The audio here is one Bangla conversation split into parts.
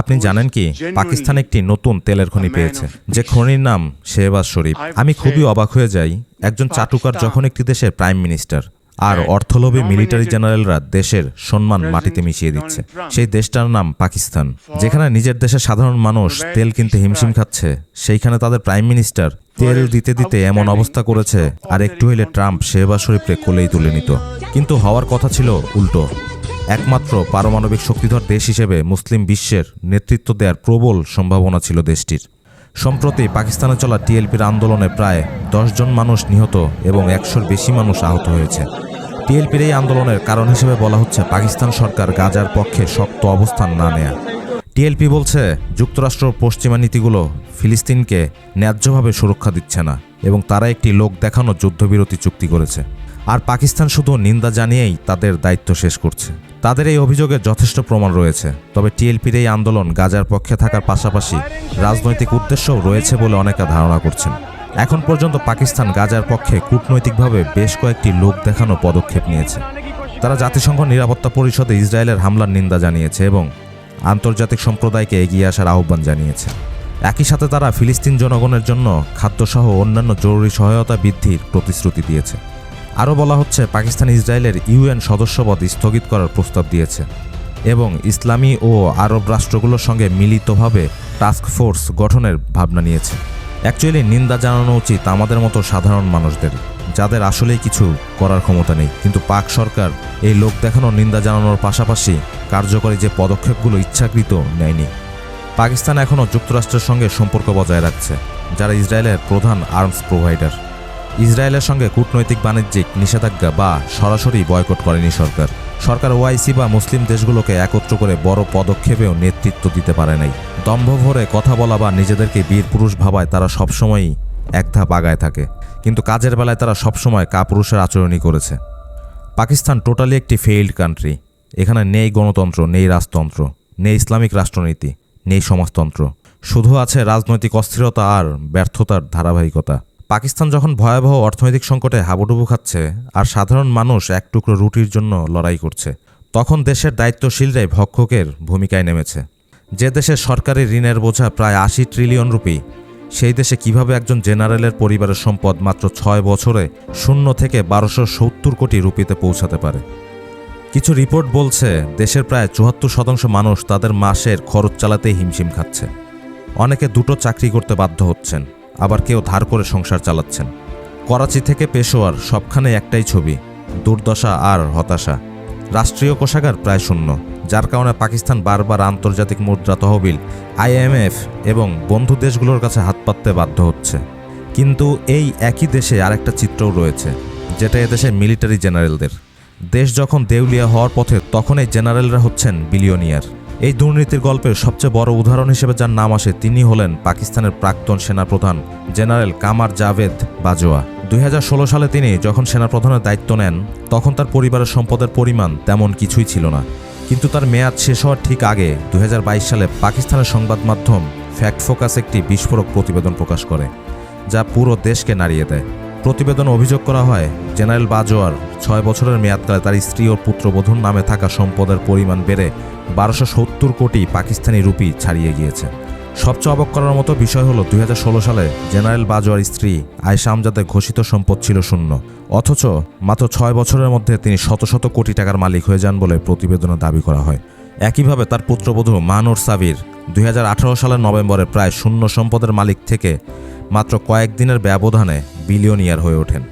আপনি জানেন কি? পাকিস্তান একটি নতুন তেলের খনি পেয়েছে, যে খনির নাম শেহবাজ শরীফ। আমি খুবই অবাক হয়ে যাই, একজন চাটুকার যখন একটি দেশের প্রাইম মিনিস্টার, আর অর্থলোভী মিলিটারি জেনারেলরা দেশের সম্মান মাটিতে মিশিয়ে দিচ্ছে। সেই দেশটার নাম পাকিস্তান, যেখানে নিজের দেশের সাধারণ মানুষ তেল কিনতে হিমশিম খাচ্ছে, সেইখানে তাদের প্রাইম মিনিস্টার তেল দিতে দিতে এমন অবস্থা করেছে, আর একটু হইলে ট্রাম্প শেহবাজ শরীফকে কোলেই তুলে নিত। কিন্তু হওয়ার কথা ছিল উল্টো। একমাত্র পারমাণবিক শক্তিধর দেশ হিসেবে মুসলিম বিশ্বের নেতৃত্ব দেওয়ার প্রবল সম্ভাবনা ছিল দেশটির। সম্প্রতি পাকিস্তানে চলা টিএলপির আন্দোলনে প্রায় জন মানুষ নিহত এবং একশোর বেশি মানুষ আহত হয়েছে। টিএলপির এই আন্দোলনের কারণ হিসেবে বলা হচ্ছে পাকিস্তান সরকার গাজার পক্ষে শক্ত অবস্থান না নেয়া। টিএলপি বলছে, যুক্তরাষ্ট্র পশ্চিমা নীতিগুলো ফিলিস্তিনকে ন্যায্যভাবে সুরক্ষা দিচ্ছে না এবং তারা একটি লোক দেখানো যুদ্ধবিরতি চুক্তি করেছে। আর পাকিস্তান শুধু নিন্দা জানিয়েই তাদের দায়িত্ব শেষ করছে। তাদের এই অভিযোগের যথেষ্ট প্রমাণ রয়েছে। তবে টিএলপির এই আন্দোলন গাজার পক্ষে থাকার পাশাপাশি রাজনৈতিক উদ্দেশ্যও রয়েছে বলে অনেকে ধারণা করছেন। এখন পর্যন্ত পাকিস্তান গাজার পক্ষে কূটনৈতিকভাবে বেশ কয়েকটি লোক দেখানো পদক্ষেপ নিয়েছে। তারা জাতিসংঘ নিরাপত্তা পরিষদে ইসরায়েলের হামলার নিন্দা জানিয়েছে এবং আন্তর্জাতিক সম্প্রদায়কে এগিয়ে আসার আহ্বান জানিয়েছে। একই সাথে তারা ফিলিস্তিন জনগণের জন্য খাদ্যসহ অন্যান্য জরুরি সহায়তা বৃদ্ধির প্রতিশ্রুতি দিয়েছে। আরও বলা হচ্ছে, পাকিস্তান ইসরায়েলের ইউএন সদস্যপদ স্থগিত করার প্রস্তাব দিয়েছে এবং ইসলামী ও আরব রাষ্ট্রগুলোর সঙ্গে মিলিতভাবে টাস্ক ফোর্স গঠনের ভাবনা নিয়েছে। অ্যাকচুয়ালি নিন্দা জানানো উচিত আমাদের মতো সাধারণ মানুষদের, যাদের আসলেই কিছু করার ক্ষমতা নেই। কিন্তু পাক সরকার এই লোক দেখানো নিন্দা জানানোর পাশাপাশি কার্যকরী যে পদক্ষেপগুলো ইচ্ছাকৃত নেয়নি। পাকিস্তান এখনও যুক্তরাষ্ট্রের সঙ্গে সম্পর্ক বজায় রাখছে, যারা ইসরায়েলের প্রধান আর্মস প্রোভাইডার। ইসরায়েলের সঙ্গে কূটনৈতিক বাণিজ্যিক নিষেধাজ্ঞা বা সরাসরি বয়কট করেনি সরকার। সরকার ওআইসি বা মুসলিম দেশগুলোকে একত্র করে বড় পদক্ষেপেও নেতৃত্ব দিতে পারে নাই। দম্ভ ভরে কথা বলা বা নিজেদেরকে বীর পুরুষ ভাবায় তারা সবসময়ই এক ধাপ আগায় থাকে। কিন্তু কাজের বেলায় তারা সবসময় কাপুরুষের আচরণই করেছে। পাকিস্তান টোটালি একটি ফেইল্ড কান্ট্রি। এখানে নেই গণতন্ত্র, নেই রাজতন্ত্র, নেই ইসলামিক রাষ্ট্রনীতি, নেই সমাজতন্ত্র। শুধু আছে রাজনৈতিক অস্থিরতা আর ব্যর্থতার ধারাবাহিকতা। পাকিস্তান যখন ভয়াবহ অর্থনৈতিক সংকটে হাবুডুবু খাচ্ছে আর সাধারণ মানুষ এক টুকরো রুটির জন্য লড়াই করছে, তখন দেশের দায়িত্বশীলরাই ভক্ষকের ভূমিকায় নেমেছে। যে দেশের সরকারি ঋণের বোঝা প্রায় আশি ট্রিলিয়ন রুপি, সেই দেশে কীভাবে একজন জেনারেলের পরিবারের সম্পদ মাত্র ছয় বছরে শূন্য থেকে বারোশো সত্তর কোটি রুপিতে পৌঁছাতে পারে। কিছু রিপোর্ট বলছে, দেশের প্রায় চুয়াত্তর শতাংশ মানুষ তাদের মাসের খরচ চালাতেই হিমশিম খাচ্ছে। অনেকে দুটো চাকরি করতে বাধ্য হচ্ছেন। আবার কেউ ধার করে সংসার চালাচ্ছেন। করাচি থেকে পেশোয়ার সবখানে একটাই ছবি, দুর্দশা আর হতাশা। রাষ্ট্রীয় কোষাগার প্রায় শূন্য, যার কারণে পাকিস্তান বারবার আন্তর্জাতিক মুদ্রা তহবিল, আইএমএফ এবং বন্ধু দেশগুলোর কাছে হাত পাততে বাধ্য হচ্ছে। কিন্তু এই একই দেশে আরেকটা চিত্রও রয়েছে, যেটা এদেশের মিলিটারি জেনারেলদের। দেশ যখন দেউলিয়া হওয়ার পথে তখন এই জেনারেলরা হচ্ছেন বিলিয়নিয়ার। এই দুর্নীতির গল্পের সবচেয়ে বড় উদাহরণ হিসেবে যার নাম আসে তিনি হলেন পাকিস্তানের প্রাক্তন সেনাপ্রধান জেনারেল কামার জাভেদ বাজোয়া দুই হাজার ষোলো সালে তিনি যখন সেনাপ্রধানের দায়িত্ব নেন, তখন তার পরিবারের সম্পদের পরিমাণ তেমন কিছুই ছিল না। কিন্তু তার মেয়াদ শেষ হওয়ার ঠিক আগে দুই হাজার বাইশ সালে পাকিস্তানের সংবাদ মাধ্যম ফ্যাক্ট ফোকাস একটি বিস্ফোরক প্রতিবেদন প্রকাশ করে, যা পুরো দেশকে নাড়িয়ে দেয়। প্রতিবেদনে অভিযোগ করা হয়, জেনারেল বাজোয়ার ছয় বছরের মেয়াদকালে তার স্ত্রী ও পুত্রবধূর নামে থাকা সম্পদের পরিমাণ বেড়ে বারোশো সত্তর কোটি পাকিস্তানি রুপি ছাড়িয়ে গিয়েছে। সবচেয়ে অবাক করার মতো বিষয় হলো দুই হাজার ষোলো সালে জেনারেল বাজোয়ার স্ত্রী আয়সা আমজাদের ঘোষিত সম্পদ ছিল শূন্য। অথচ মাত্র ছয় বছরের মধ্যে তিনি শত শত কোটি টাকার মালিক হয়ে যান বলে প্রতিবেদনে দাবি করা হয়। একইভাবে তার পুত্রবধূ মানুর সাবির দুই হাজার আঠারো সালের নভেম্বরে প্রায় শূন্য সম্পদের মালিক থেকে মাত্র কয়েকদিনের ব্যবধানে বিলিয়নিয়ার হয়ে ওঠেন।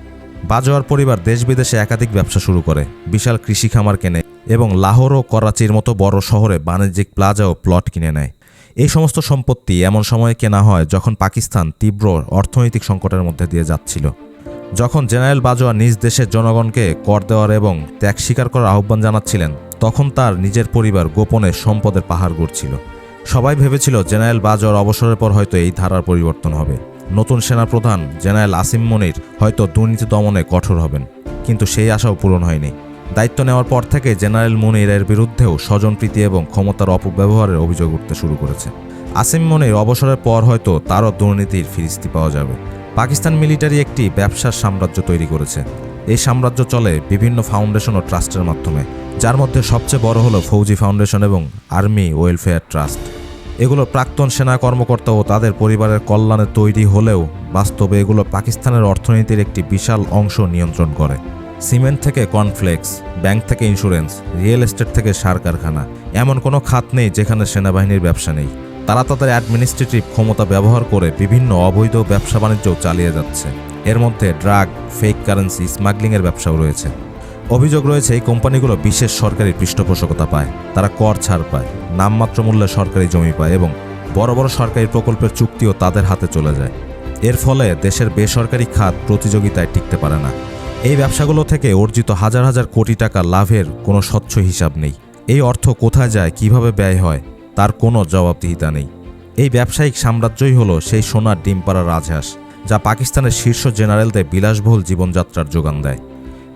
বাজোয়ার পরিবার দেশ বিদেশে একাধিক ব্যবসা শুরু করে, বিশাল কৃষি খামার কেনে এবং লাহোর ও করাচির মতো বড় শহরে বাণিজ্যিক প্লাজা ও প্লট কিনে নেয়। এই সমস্ত সম্পত্তি এমন সময়ে কেনা হয় যখন পাকিস্তান তীব্র অর্থনৈতিক সংকটের মধ্যে দিয়ে যাচ্ছিল। যখন জেনারেল বাজোয়া নিজ দেশের জনগণকে কর দেওয়ার এবং ত্যাগ স্বীকার করার আহ্বান জানাচ্ছিলেন, তখন তার নিজের পরিবার গোপনে সম্পদের পাহাড় গড়ছিল। সবাই ভেবেছিল জেনারেল বাজোয়ার অবসরের পর হয়তো এই ধারার পরিবর্তন হবে। নতুন সেনাপ্রধান জেনারেল আসিম মনির হয়তো দুর্নীতি দমনে কঠোর হবেন, কিন্তু সেই আশাও পূরণ হয়নি। দায়িত্ব নেওয়ার পর থেকে জেনারেল মনির এর বিরুদ্ধেও স্বজনপ্রীতি এবং ক্ষমতার অপব্যবহারের অভিযোগ উঠতে শুরু করেছে। আসিম মনির অবসরের পর হয়তো তারও দুর্নীতির ফিরিস্তি পাওয়া যাবে। পাকিস্তান মিলিটারি একটি ব্যবসার সাম্রাজ্য তৈরি করেছে। এই সাম্রাজ্য চলে বিভিন্ন ফাউন্ডেশন ও ট্রাস্টের মাধ্যমে, যার মধ্যে সবচেয়ে বড় হলো ফৌজি ফাউন্ডেশন এবং আর্মি ওয়েলফেয়ার ট্রাস্ট। এগুলো প্রাক্তন সেনা কর্মকর্তা ও তাদের পরিবারের কল্যাণে তৈরি হলেও বাস্তবে এগুলো পাকিস্তানের অর্থনীতির একটি বিশাল অংশ নিয়ন্ত্রণ করে। সিমেন্ট থেকে কর্নফ্লেক্স, ব্যাংক থেকে ইন্স্যুরেন্স, রিয়েল এস্টেট থেকে সার কারখানা, এমন কোনো খাত নেই যেখানে সেনাবাহিনীর ব্যবসা নেই। তারা তাদের অ্যাডমিনিস্ট্রেটিভ ক্ষমতা ব্যবহার করে বিভিন্ন অবৈধ ব্যবসা বাণিজ্য চালিয়ে যাচ্ছে। এর মধ্যে ড্রাগ, ফেক কারেন্সি, স্মাগলিংয়ের ব্যবসাও রয়েছে। অভিযোগ রয়েছে, এই কোম্পানিগুলো বিশেষ সরকারি পৃষ্ঠপোষকতা পায়। তারা কর ছাড় পায়, নামমাত্র মূল্যে সরকারি জমি পায় এবং বড় বড় সরকারি প্রকল্পের চুক্তিও তাদের হাতে চলে যায়। এর ফলে দেশের বেসরকারি খাত প্রতিযোগিতায় টিকতে পারে না। এই ব্যবসাগুলো থেকে অর্জিত হাজার হাজার কোটি টাকা লাভের কোনো স্বচ্ছ হিসাব নেই। এই অর্থ কোথায় যায়, কীভাবে ব্যয় হয়, তার কোনো জবাবদিহিতা নেই। এই ব্যবসায়িক সাম্রাজ্যই হলো সেই সোনার ডিম পাড়া রাজহাঁস, যা পাকিস্তানের শীর্ষ জেনারেলদের বিলাসবহুল জীবনযাত্রার যোগান দেয়।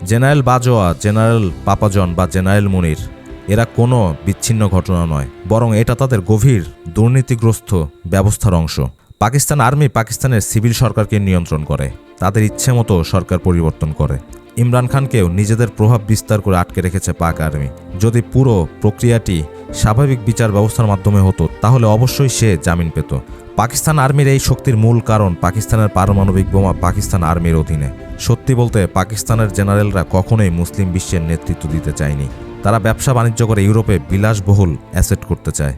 জেনারেল বাজোয়া জেনারেল পাপাজন বা জেনারেল মুনির, এরা কোনো বিচ্ছিন্ন ঘটনা নয়, বরং এটা তাদের গভীর দুর্নীতিগ্রস্ত ব্যবস্থার অংশ। পাকিস্তান আর্মি পাকিস্তানের সিভিল সরকারকে নিয়ন্ত্রণ করে, তাদের ইচ্ছে মতো সরকার পরিবর্তন করে। ইমরান খানকেও নিজেদের প্রভাব বিস্তার করে আটকে রেখেছে পাক আর্মি। যদি পুরো প্রক্রিয়াটি স্বাভাবিক বিচার ব্যবস্থার মাধ্যমে হতো, তাহলে অবশ্যই সে জামিন পেত। পাকিস্তান আর্মির এই শক্তির মূল কারণ পাকিস্তানের পারমাণবিক বোমা পাকিস্তান আর্মির অধীনে। সত্যি বলতে, পাকিস্তানের জেনারেলরা কখনোই মুসলিম বিশ্বের নেতৃত্ব দিতে চায়নি। তারা ব্যবসা বাণিজ্য করে ইউরোপে বিলাসবহুল অ্যাসেট করতে চায়।